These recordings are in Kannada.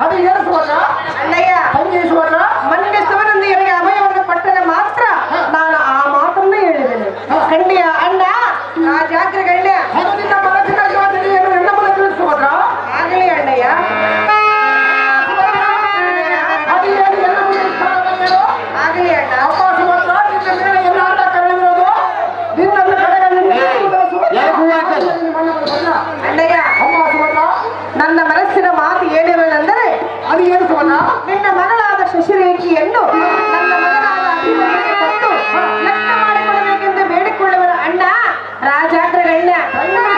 అది ఏడు సువర్ణ అన్నయ్య అది చేసుకున్నా Hola.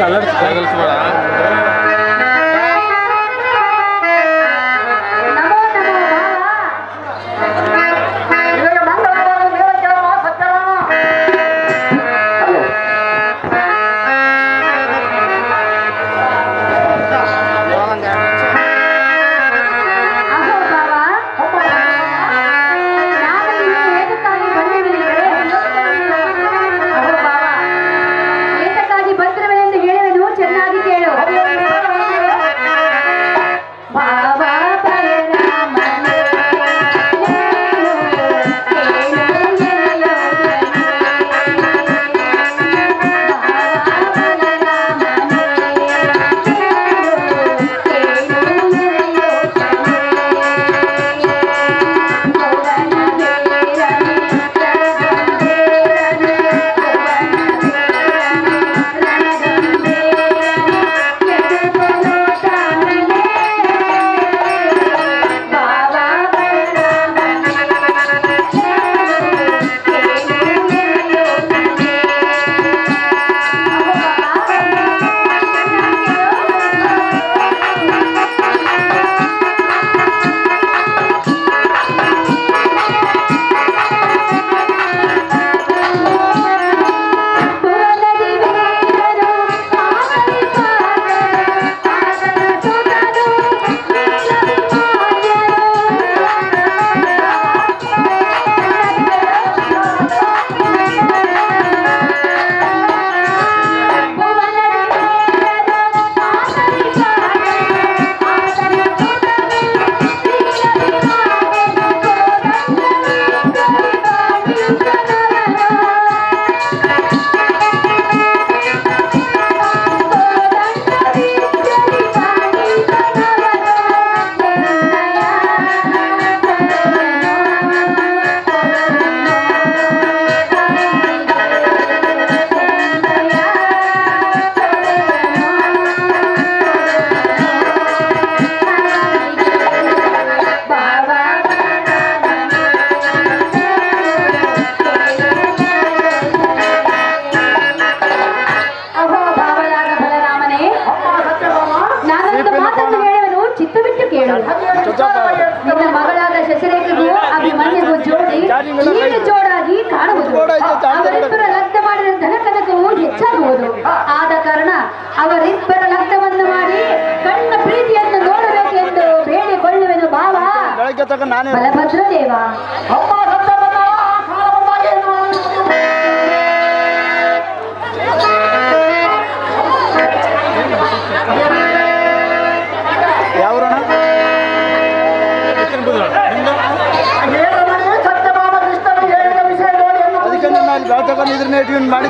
calar ಹೀಗೆ ಜೋಡಾಗಿ ಕಾಣಬಹುದು. ಅವರಿಬ್ಬರ ಆದ ಕಾರಣ ಅವರಿಬ್ಬರ ಲಗ್ನವನ್ನು ಮಾಡಿ ಕಣ್ಣ ಪ್ರೀತಿಯನ್ನು ನೋಡಬೇಕೆಂದು ಬೇಡಿಕೊಳ್ಳುವೆನು ದೇವ ಅಪ್ಪ নেটিউন ಮಾಡಿ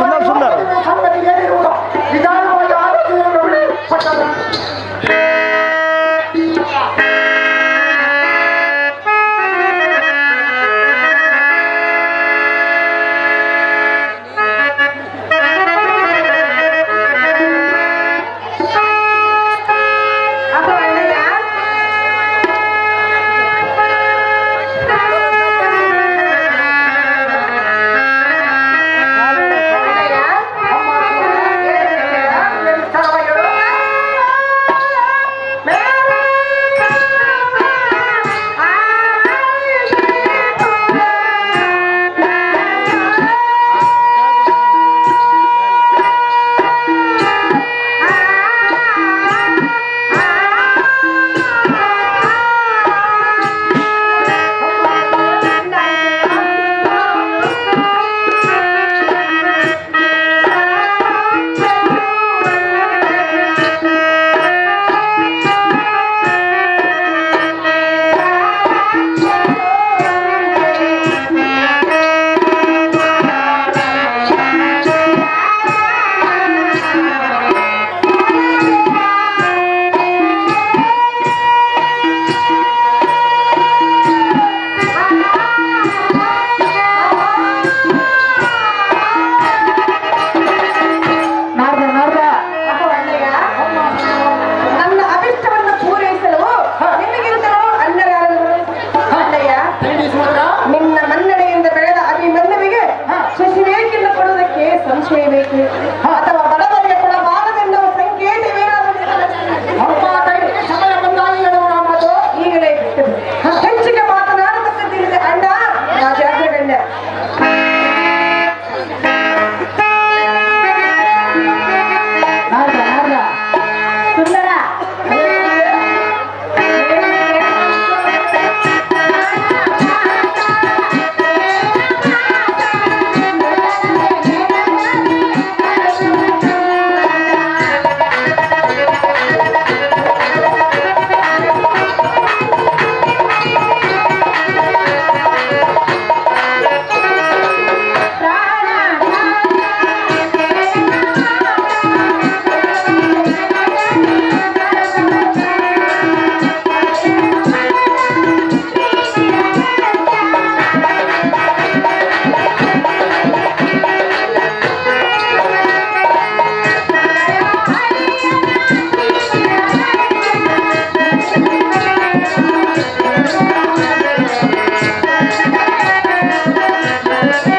ಸುಂದರ ಸುಂದರ Hallelujah.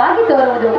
தாகி தோறுவது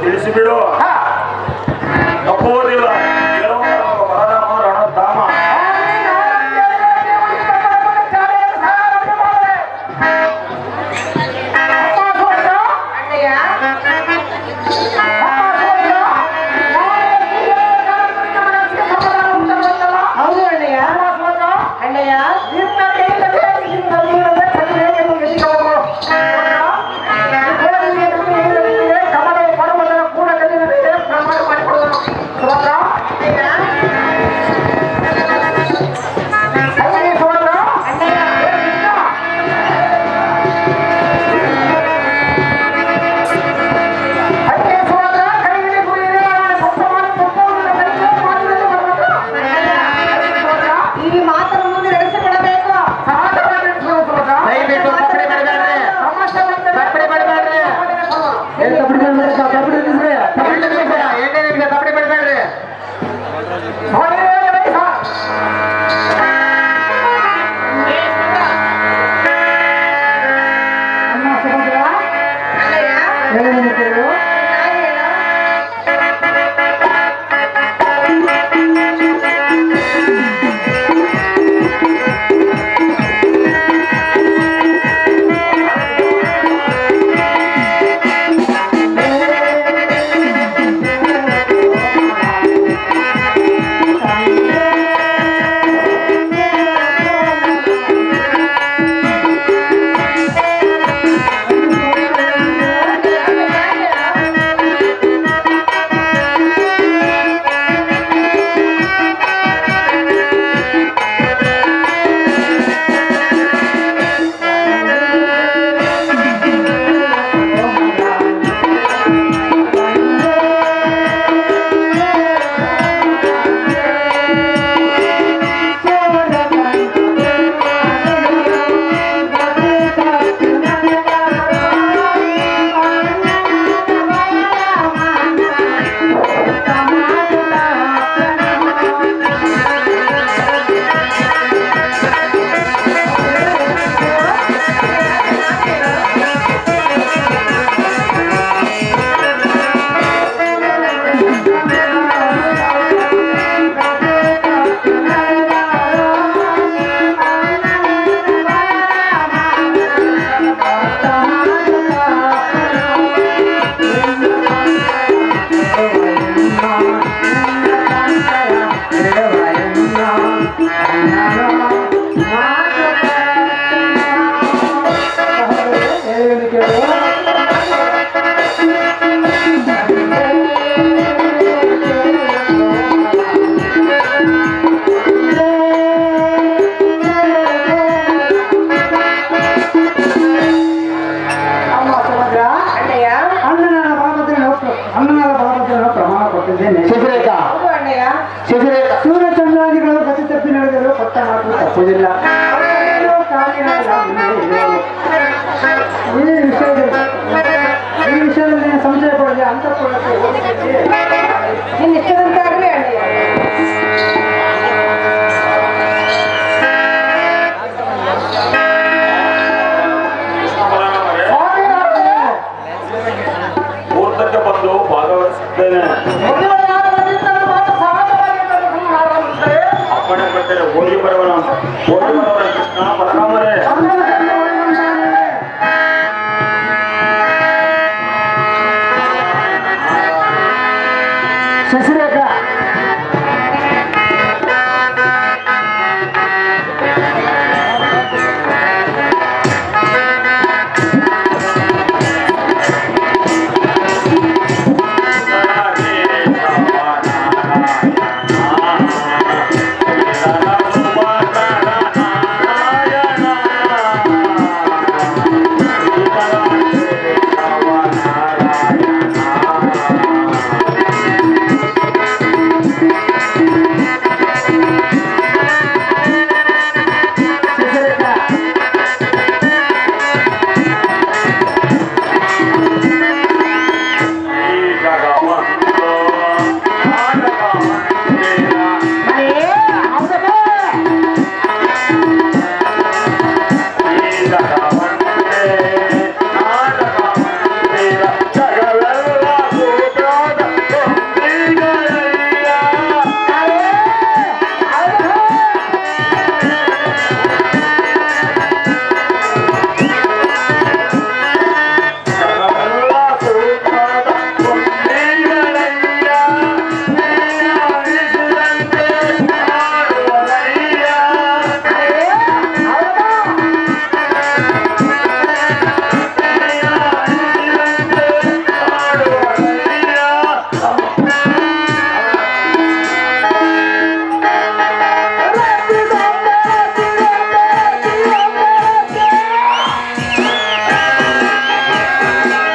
ತಿಳಿಸಿಬಿಡು ತಪ್ಪುವುದಿಲ್ಲ